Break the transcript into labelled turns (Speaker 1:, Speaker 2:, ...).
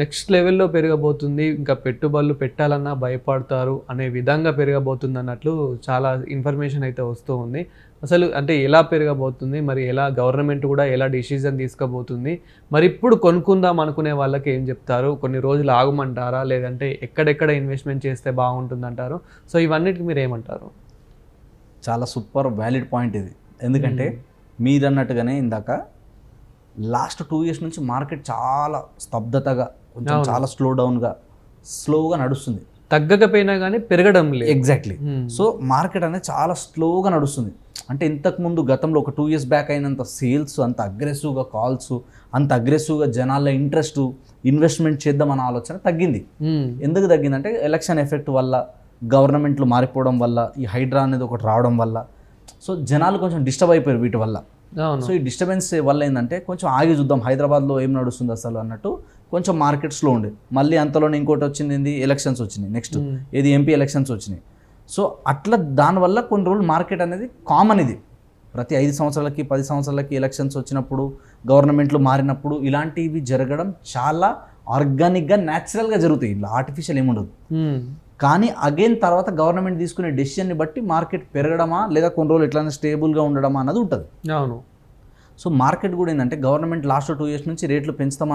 Speaker 1: Next లెవెల్లో పెరగబోతుంది. ఇంకా పెట్టుబడులు పెట్టాలన్నా భయపడతారు అనే విధంగా పెరగబోతుంది అన్నట్లు చాలా ఇన్ఫర్మేషన్ అయితే వస్తూ ఉంది. అసలు అంటే ఎలా పెరగబోతుంది? మరి ఎలా గవర్నమెంట్ కూడా ఎలా డిసిజన్ తీసుకోబోతుంది మరి ఇప్పుడు కొనుక్కుందాం అనుకునే వాళ్ళకి ఏం చెప్తారు? కొన్ని రోజులు ఆగమంటారా? లేదంటే ఎక్కడెక్కడ ఇన్వెస్ట్మెంట్ చేస్తే బాగుంటుంది అంటారు సో ఇవన్నిటికి మీరు ఏమంటారు?
Speaker 2: చాలా సూపర్ వ్యాలిడ్ పాయింట్ ఇది. ఎందుకంటే మీరు అన్నట్టుగానే ఇందాక లాస్ట్ టూ ఇయర్స్ నుంచి మార్కెట్ చాలా స్తబ్దతగా కొంచెం చాలా స్లో డౌన్గా స్లోగా నడుస్తుంది.
Speaker 1: తగ్గకపోయినా కానీ పెరగడం లేదు.
Speaker 2: Exactly
Speaker 1: Hmm.
Speaker 2: సో మార్కెట్ అనేది చాలా స్లోగా నడుస్తుంది. అంటే ఇంతకుముందు గతంలో ఒక టూ ఇయర్స్ బ్యాక్ అయినంత సేల్స్ అంత అగ్రెసివ్గా కాల్స్ అంత అగ్రెసివ్గా జనాల ఇంట్రెస్ట్ ఇన్వెస్ట్మెంట్ చేద్దాం అన్న ఆలోచన తగ్గింది.
Speaker 1: మ్మ్.
Speaker 2: ఎందుకు తగ్గిందంటే ఎలక్షన్ ఎఫెక్ట్ వల్ల గవర్నమెంట్లు మారిపోవడం వల్ల ఈ హైడ్రా అనేది ఒకటి రావడం వల్ల. సో జనాలు కొంచెం డిస్టర్బ్ అయిపోయారు వీటి వల్ల. సో ఈ డిస్టర్బెన్స్ వల్ల ఏంటంటే కొంచెం ఆగి చూద్దాం హైదరాబాద్లో ఏం నడుస్తుంది అసలు అన్నట్టు కొంచెం మార్కెట్ స్లో ఉండే. మళ్ళీ అంతలోనే ఇంకోటి వచ్చింది ఏంది? ఎలక్షన్స్ వచ్చినాయి. నెక్స్ట్ ఏది? ఎంపీ ఎలక్షన్స్ వచ్చినాయి. సో అట్లా దానివల్ల కొన్ని రోజులు మార్కెట్ అనేది కామన్ ఇది. ప్రతి ఐదు సంవత్సరాలకి పది సంవత్సరాలకి ఎలక్షన్స్ వచ్చినప్పుడు గవర్నమెంట్లు మారినప్పుడు ఇలాంటివి జరగడం చాలా ఆర్గానిక్గా న్యాచురల్గా జరుగుతాయి. ఇలా ఆర్టిఫిషియల్ ఏముండదు. కానీ అగైన్ తర్వాత గవర్నమెంట్ తీసుకునే డెసిషన్ని బట్టి మార్కెట్ పెరగడమా లేదా కొన్ని రోజులు ఎట్లయినా స్టేబుల్గా ఉండడమా అన్నది ఉంటుంది.
Speaker 1: అవును.
Speaker 2: సో మార్కెట్ కూడా ఏంటంటే గవర్నమెంట్ లాస్ట్ టూ ఇయర్స్ నుంచి రేట్లు పెంచుతామన్న